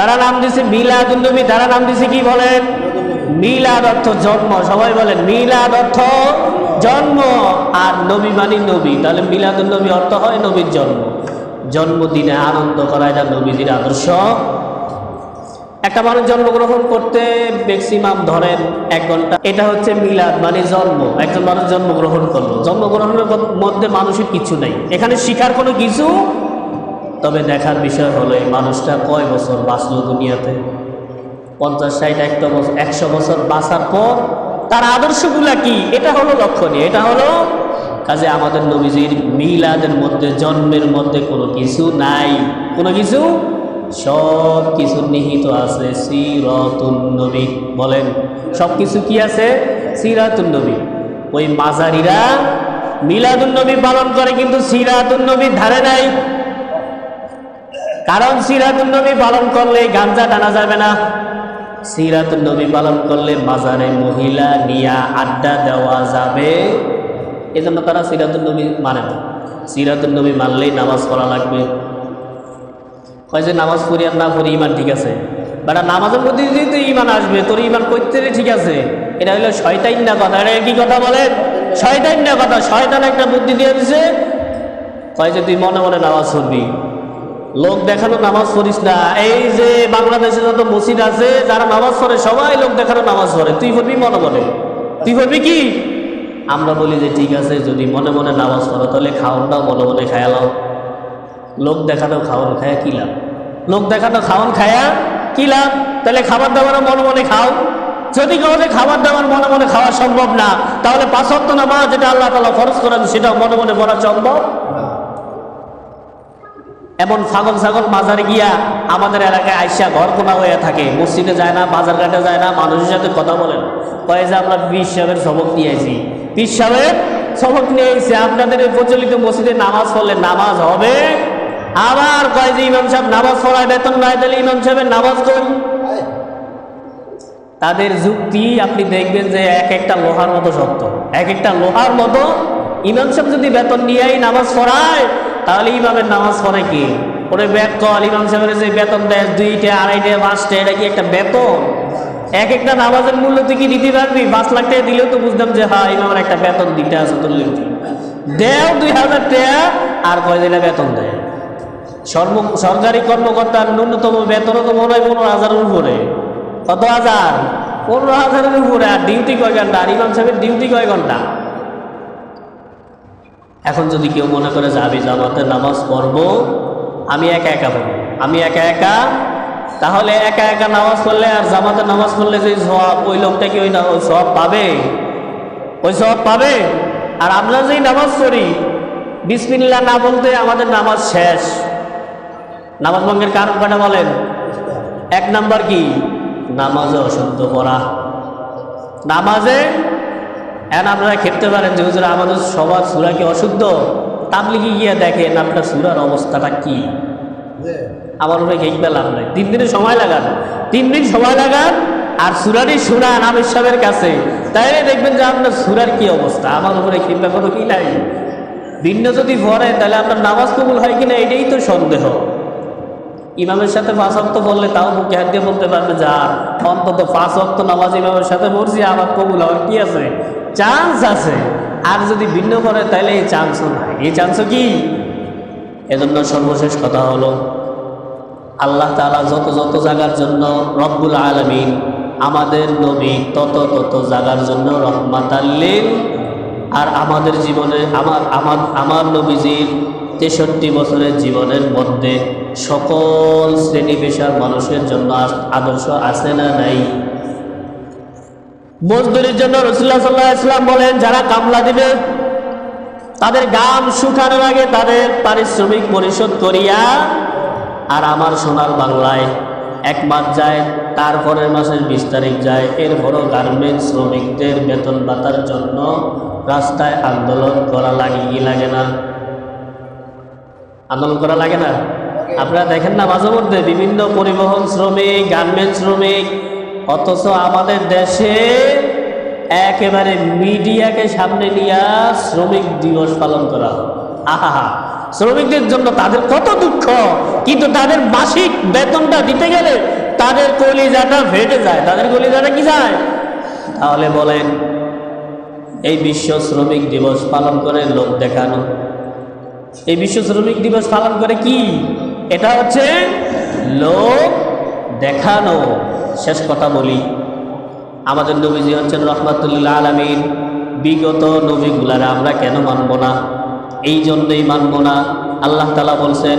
তারা নাম দিছে মিলাদুন নবী তারা নাম দিছে কি বলেন? মিলাদ অর্থ জন্ম। সবাই বলেন, মিলাদ অর্থ জন্ম। আর নবী মানি নবী। তাহলে মিলাদুন নবী অর্থ হয় নবীর জন্ম। জন্মদিনে আনন্দ করা এটা নবীদের আদর্শ। একটা মানুষ জন্মগ্রহণ করতে ম্যাক্সিমাম ধরেন এক ঘণ্টা। এটা হচ্ছে মিলাদ মানে জন্ম। একজন মানুষ জন্মগ্রহণ করল। জন্মগ্রহণের মধ্যে মানুষের কিছু নেই। এখানে শিখার কোনো কিছু তবে দেখার বিষয় হলো, এই মানুষটা কয় বছর বাঁচলো দুনিয়াতে? পঞ্চাশ, ষাট একটা বছর একশো বছর বাঁচার পর তার আদর্শগুলা কি? এটা হলো লক্ষণীয়। এটা হলো কাজে আমাদের নবীজির মিলাদের মধ্যে, জন্মের মধ্যে কোনো কিছু নাই। কোনো কিছু? সব কিছু নিহিত আছে নবী। বলেন, সব কিছু কি আছে? নবী। ওই মাজারিরা মিলাদুন নবী পালন করে, কিন্তু নবীর ধারে নাই। কারণ সিরাতুন নবী পালন করলে গাঞ্জা টানা যাবে না। সিরাতুন নবী পালন করলে মাজারে মহিলা নিয়া আড্ডা দেওয়া যাবে। এজন্য তারা সিরাতুন নবী মানে না। সিরাতুন নবী মানলেই নামাজ পড়া লাগবে। কয় যে নামাজ পড়ি আর না পড়ি ইমান ঠিক আছে। বেটা নামাজের মধ্যে যদি তুই ইমান আসবে, তোর ইমান করতে ঠিক আছে। এটা হলো শয়তাইন না কথা। এটা কি কথা বলেন? শয়তাইন না কথা। শয়তান একটা বুদ্ধি দিয়ে দিছে। কয় যে তুই মনে মনে নামাজ পড়বি। লোক দেখানো নামাজ পড়িস না। এই যে বাংলাদেশে যত মসজিদ আছে, যারা নামাজ পড়ে, সবাই লোক দেখানো নামাজ পড়ে। তুই পড়বি মনে মনে? তুই পড়বি কি? আমরা বলি যে ঠিক আছে, যদি মনে মনে নামাজ পড়ো, তাহলে খাওয়ানটাও মনে মনে খায়ালাও লোক দেখানো খাওয়ান খায়া কি লাভ? লোক দেখানো খাওয়ান খায়া কি লাভ? তাহলে খাবার দাবারও মনে মনে খাও। যদি কাউকে খাবার দাবার মনে মনে খাওয়া সম্ভব না, তাহলে পাঁচত্ব নামাজ যেটা আল্লাহ তালা খরচ করেন, সেটাও মনে মনে পড়া সম্ভব? এমন ছাগল ছাগল বাজারে গিয়া আমাদের এলাকায় আইসা ঘর কোনা হয়ে থাকে। মসজিদে যায় না, বাজার ঘাটে যায় না, মানুষের সাথে কথা বলেন কয়ে যে আমরা পীর সাহেবের সবক নিয়ে আইছি। পীর সাহেবের সবক নিয়ে আইসি আপনাদের এই প্রচলিত মসজিদে নামাজ পড়লে নামাজ হবে? আবার কয় যে ইমাম সাহেব, নামাজ পড়ায় বেতন নাই, তাহলে ইমাম সাহেবের নামাজ করি তাদের যুক্তি আপনি দেখবেন যে এক একটা লোহার মতো সত্য এক একটা লোহার মতো ইমাম সাহেব যদি বেতন নিয়েই নামাজ পড়ায় তাহলে ইমামের নামাজ পড়ে কি? ওরে কল ইমাম সাহেবের যে বেতন দেয়, দুইটা, আড়াইটা, পাঁচটা, এটা কি একটা বেতন? এক একটা নামাজের মূল্য তুই কি দিতে পারবি? পাঁচ লাখ টাকা দিলেও তো বুঝতাম যে হ্যাঁ ইমামের একটা বেতন দিতে আছে তোর দেও দুই হাজার টাকা, আর কয় দিলে বেতন দেয়? সর্ব, সরকারি কর্মকর্তার ন্যূনতম বেতনও তো মনে হয় পনেরো হাজারের উপরে। কত হাজার? পনেরো হাজারের উপরে, আর ডিউটি কয় ঘণ্টা? আর ইমাম সাহেবের ডিউটি কয় ঘণ্টা? এখন যদি কেউ মনে করে যে আমি জামাতের নামাজ পড়ব, আমি একা একা পড়ব। আমি একা একা, তাহলে একা একা নামাজ পড়লে আর জামাতের নামাজ পড়লে যে সব ওই লোকটা কি ওই সব পাবে? ওই সব পাবে? আর আমরা যেই নামাজ পড়ি বিসমিল্লা না বলতে আমাদের নামাজ শেষ। নামাজ ভঙ্গের কারণ কটা বলেন? এক নাম্বার কি? নামাজে অশুদ্ধ পড়া। নামাজে এখন আপনারা খেতে পারেন যে হুজুর আমাদের সবার সুরা কি অশুদ্ধ? তাবলিগে গিয়ে দেখেন আপনার সুরার অবস্থাটা কি? আমার উপরে খেয়ে পেলাম নাই। তিন দিনের সময় লাগান। তিন দিন সময় লাগান আর সুরারই শুনান আমির সাহেবের কাছে। তাইলে দেখবেন যে আপনার সুরার কি অবস্থা? আমার উপরে খেলবে কোনো কি নাই। ভিন্ন যদি ভরে তাহলে আপনার নামাজ কবুল হয় কিনা এটাই তো সন্দেহ। ইমামের সাথে পাঁচ অক্ত বললে তাও বুকে হাত দিয়ে বলতে পারবে, যা, অন্তত পাঁচ অক্ত নামাজ ইমামের সাথে পড়ছি আমার কবুল হওয়ার কি আছে? চান্স আছে। আর যদি ভিন্ন করে তাহলে এই চান্সও নাই। এই চান্সও কি? এজন্য সর্বশেষ কথা হলো, আল্লাহ তালা যত যত জায়গার জন্য রব্বুল আলমিন আমাদের নবী তত তত জায়গার জন্য রহমাত আর আমাদের জীবনে, আমার আমার আমার নবীজির তেষট্টি বছরের জীবনের মধ্যে সকল শ্রেণি পেশার মানুষের জন্য আদর্শ আছে না নাই? মজদুরির জন্য রসুল্লাহ সাল্লাহ ইসলাম বলেন, যারা কামলা দিবে, তাদের গাম শুকানোর আগে তাদের পারিশ্রমিক পরিশোধ করিয়া আর আমার সোনার বাংলায় এক মাস যায় তারপরের মাসের বিশ তারিখ যায়। এরপরও গার্মেন্টস শ্রমিকদের বেতন ভাতার জন্য রাস্তায় আন্দোলন করা লাগে কি লাগে না। আন্দোলন করা লাগে না। আপনারা দেখেন না, মাঝে মধ্যে বিভিন্ন পরিবহন শ্রমিক গার্মেন্টস শ্রমিক, অথচ আমাদের দেশে একেবারে মিডিয়াকে সামনে নিয়ে শ্রমিক দিবস পালন করা। আহা শ্রমিকদের জন্য তাদের কত দুঃখ, কিন্তু তাদের মাসিক বেতনটা দিতে গেলে তাদের কলিজাটা ফেটে যায়। তাদের কলিজাটা কি যায়? তাহলে বলেন, এই বিশ্ব শ্রমিক দিবস পালন করে লোক দেখানো এই বিশ্ব শ্রমিক দিবস পালন করে কি? এটা হচ্ছে লোক দেখানো। শেষ কথা বলি। আমাদের নবীজি হচ্ছেন রহমাতুল্লাহ আলমিন। বিগত নবীগুলারা আমরা কেন মানব না? এই জন্যই মানব না। আল্লাহ তালা বলছেন,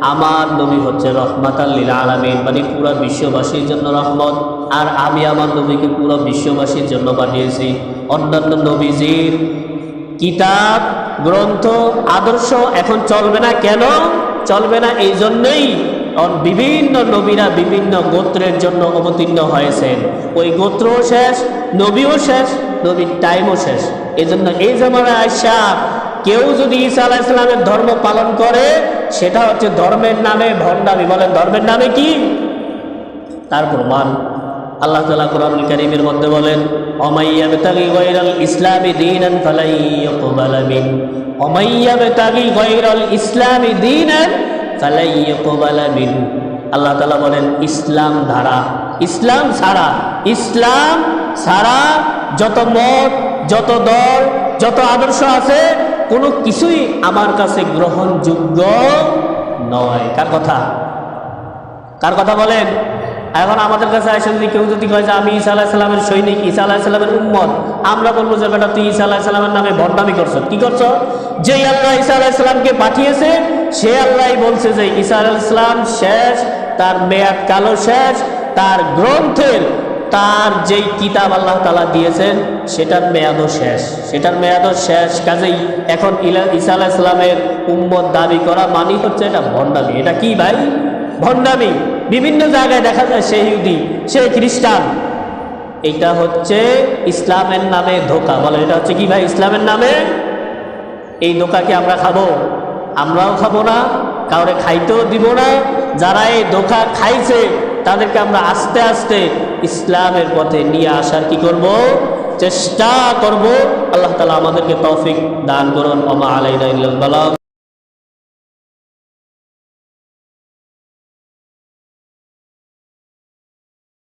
আমার নবী হচ্ছে রহমাত আল্লিল আলমিন। মানে পুরো বিশ্ববাসীর জন্য রহমত। আর আমি আমার নবীকে পুরো বিশ্ববাসীর জন্য পাঠিয়েছি। অন্যান্য নবীজির কিতাব গ্রন্থ, আদর্শ এখন চলবে না। কেন? চলবে না এই জন্যই। বিভিন্ন নবীরা বিভিন্ন গোত্রের জন্য অবতীর্ণ হয়েছেন। ওই গোত্রও শেষ, নবীও শেষ, নবীর টাইমও শেষ। এই জন্য এই জামানায় আয়সা কেউ যদি ঈসা আলাহ ইসলামের ধর্ম পালন করে, সেটা হচ্ছে ধর্মের নামে ভণ্ডামি। বলেন, ধর্মের নামে কি? তার প্রমাণ আল্লাহ তালা কোরআন করিমের মধ্যে বলেন অমাইয়া বেতাগি গৈরাল ইসলামী দিনান ফালাই ইয়াকবালা মিন। অমাইয়া বেতাগি গৈরাল ইসলামী দিনান ফালাই ইয়াকবালা আল্লাহ তালা বলেন, ইসলাম ধারা, ইসলাম ছাড়া ইসলাম ছাড়া যত মত, যত দল, যত আদর্শ আছে, কোনো কিছুই আমার কাছে গ্রহণযোগ্য নয়। কার কথা? কার কথা বলেন? এখন আমাদের কাছে আসে যদি কেউ যদি কয় যে আমি ঈসা আলাহ সাল্লামের সৈনিক, ঈসা আলাহ উম্মত, আমরা বলব যে বেটা তুই ঈসা আলাহ সাল্লামের নামে বদনামি করছ। কি করছ? যে আল্লাহ ঈসা আলাহ সাল্লামকে পাঠিয়েছে, সে আল্লাহ বলছে যে ঈসা আলাহ শেষ, তার মেয়াদ কালো শেষ, তার গ্রন্থের, তার যেই কিতাব আল্লাহ তালা দিয়েছেন, সেটার মেয়াদও শেষ। সেটার মেয়াদও শেষ, কাজেই এখন ইলা- ঈসা আলাহ ইসলামের উম্মত দাবি করা মানি হচ্ছে এটা ভণ্ডামি। এটা কি ভাই? ভণ্ডামি। বিভিন্ন জায়গায় দেখা যায় সে ইহুদি, সে খ্রিস্টান। এটা হচ্ছে ইসলামের নামে ধোকা। বলে এটা হচ্ছে কি ভাই? ইসলামের নামে এই ধোকাকে আমরা খাব। আমরাও খাব না, কাউরে খাইতেও দিব না। যারা এই ধোকা খাইছে, তাদেরকে আমরা আস্তে আস্তে ইসলামের পথে নিয়ে আসার কি করব? চেষ্টা করব। আল্লাহ তালা আমাদেরকে তৌফিক দান করুন। ওমা বালাগ।